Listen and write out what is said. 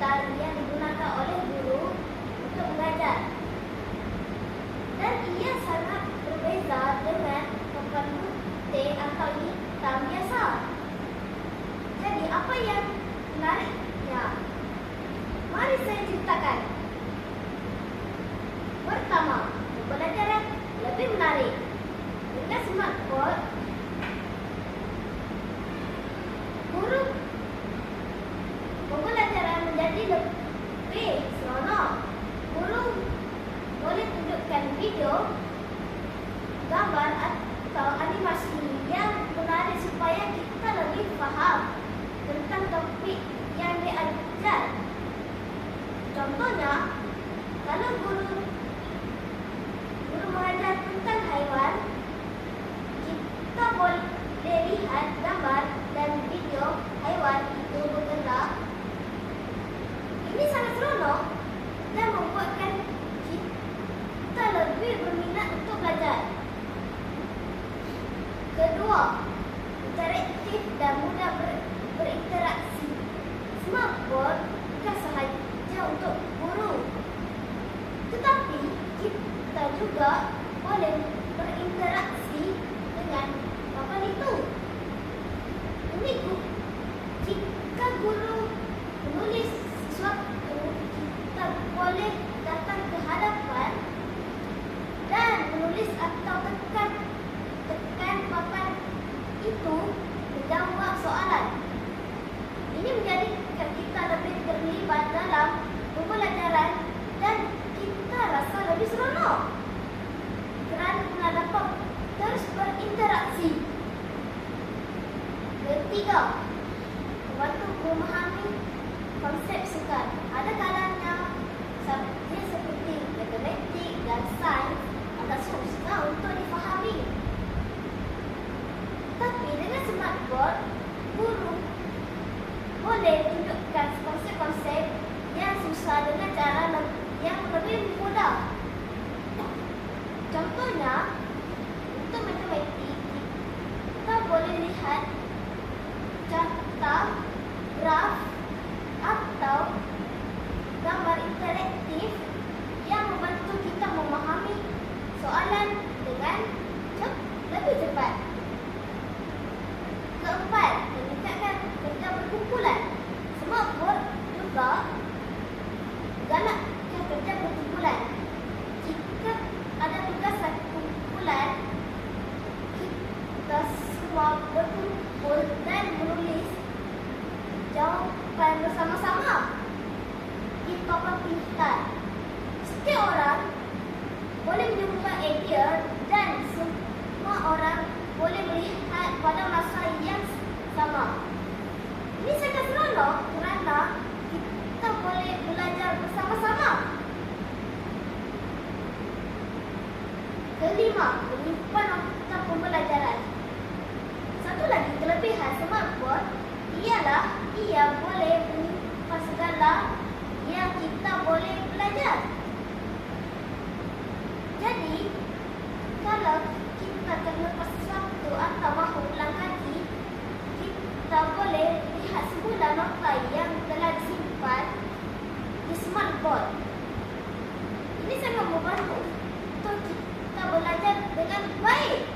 dar Contohnya, kalau guru guru mengajar tentang haiwan, kita boleh lihat gambar dan video haiwan itu bergerak. Ini sangat seronok dan membuatkan kita lebih berminat untuk belajar. Kedua, interaktif dan mudah ber, berinteraksi. Smartboard bukan sahaja untuk guru. Tetapi kita juga boleh berinteraksi dengan papan itu. Ini gu- jika guru menulis sesuatu, kita boleh datang ke hadapan dan menulis atau tekan tekan papan itu menjawab soalan. Ini menjadikan kita lebih terlibat dalam pembelajaran dan kita rasa lebih seronok kerana dapat terus berinteraksi. Ketiga, membantu memahami konsep sukan. Ada kalanya subjek seperti matematik dan sains agak susah untuk difahami. Tapi dengan smartboard, guru boleh tunjukkan konsep-konsep yang susah dengan cara yang lebih mudah. Contohnya, untuk matematik, kita boleh lihat चट्टाग्राफ jawapan bersama-sama di papan. Setiap orang boleh menyumbang idea dan semua orang boleh melihat pada masa yang sama. Ini sangat seronok kerana kita boleh belajar bersama-sama. Kelima, menyimpan nota pembelajaran. Satu lagi kelebihan smartboard ialah ia boleh menyimpan segala yang kita boleh belajar. Jadi, kalau kita terlepas sesuatu atau mahu kaji, kita boleh lihat semula nota yang telah disimpan di smartboard. Ini sangat membantu untuk kita belajar dengan baik.